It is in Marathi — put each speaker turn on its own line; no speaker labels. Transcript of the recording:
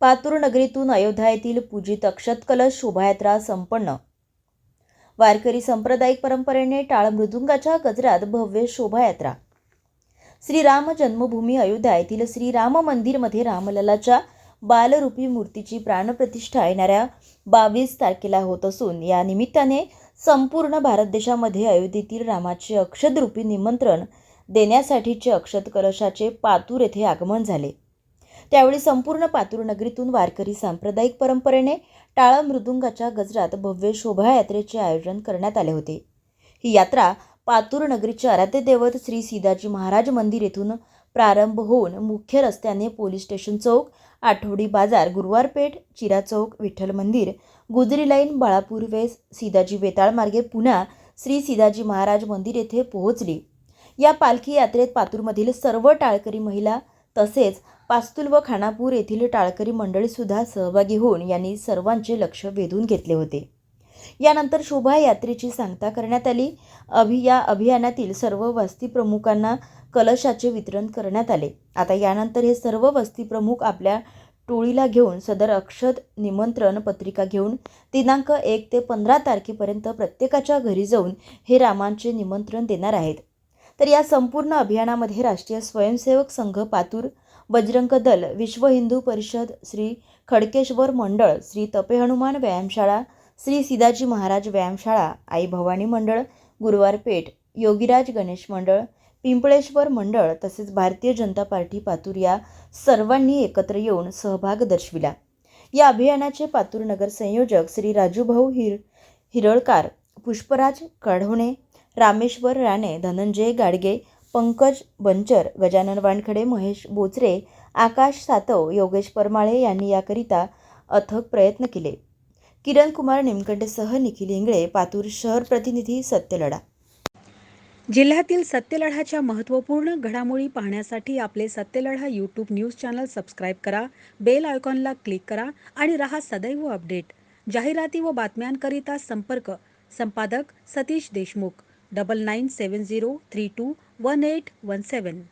पातूर नगरीतून अयोध्या येथील पूजित अक्षत कलश शोभायात्रा संपन्न. वारकरी सांप्रदायिक परंपरेने टाळ मृदुंगाच्या गजरात भव्य शोभायात्रा. श्रीराम जन्मभूमी अयोध्या येथील श्रीराम मंदिरमध्ये रामललाच्या बालरूपी मूर्तीची प्राणप्रतिष्ठा येणाऱ्या बावीस तारखेला होत असून या निमित्ताने संपूर्ण भारत देशामध्ये अयोध्येतील रामाचे अक्षदरूपी निमंत्रण देण्यासाठीचे अक्षत कलशाचे पातूर येथे आगमन झाले. त्यावेळी संपूर्ण पातूर नगरीतून वारकरी सांप्रदायिक परंपरेने टाळ मृदुंगाच्या गजरात भव्य शोभायात्रेचे आयोजन करण्यात आले होते. ही यात्रा पातूर नगरीचे आराध्य दैवत श्री सीदाजी महाराज मंदिर येथून प्रारंभ होऊन मुख्य रस्त्याने पोलीस स्टेशन चौक आठवडी बाजार गुरुवार पेठ चिरा चौक विठ्ठल मंदिर गुजरी लाईन बाळापूर वेस सीदाजी बेताळ मार्गे पुन्हा श्री सीदाजी महाराज मंदिर येथे पोहोचली. या पालखी यात्रेत पातूरमधील सर्व टाळकरी महिला तसेच पास्तूल व खानापूर येथील टाळकरी मंडळीसुद्धा सहभागी होऊन यांनी सर्वांचे लक्ष वेधून घेतले होते. यानंतर शोभायात्रेची सांगता करण्यात आली. अभि या अभियानातील सर्व वस्ती प्रमुखांना कलशाचे वितरण करण्यात आले. आता यानंतर हे सर्व वस्ती प्रमुख आपल्या टोळीला घेऊन सदर अक्षत निमंत्रण पत्रिका घेऊन दिनांक एक ते पंधरा तारखेपर्यंत प्रत्येकाच्या घरी जाऊन हे रामांचे निमंत्रण देणार आहेत. तर या संपूर्ण अभियानामध्ये राष्ट्रीय स्वयंसेवक संघ पातूर बजरंग दल विश्व हिंदू परिषद श्री खडकेश्वर मंडळ श्री तपे हनुमान व्यायामशाळा श्री सिदाजी महाराज व्यायामशाळा आई भवानी मंडळ गुरुवार पेठ योगीराज गणेश मंडळ पिंपळेश्वर मंडळ तसेच भारतीय जनता पार्टी पातूर या सर्वांनी एकत्र येऊन सहभाग दर्शविला. या अभियानाचे पातूर नगर संयोजक श्री राजूभाऊ हिर हिरळकार पुष्पराज कढवणे रामेश्वर राणे धनंजय गाडगे पंकज बंचर गजानन वानखडे महेश बोचरे आकाश सातव योगेश परमाळे यांनी याकरिता अथक प्रयत्न केले. किरण कुमार निमकंडेसह निखिल इंगळे पातूर शहर प्रतिनिधी सत्यलढा.
जिल्ह्यातील सत्यलढाच्या महत्त्वपूर्ण घडामोडी पाहण्यासाठी आपले Satyaladha YouTube news channel subscribe करा बेल आयकॉनला क्लिक करा आणि रहा सदैव अपडेट जाहिराती व बातम्यांकरिता संपर्क संपादक सतीश देशमुख. 9970321817.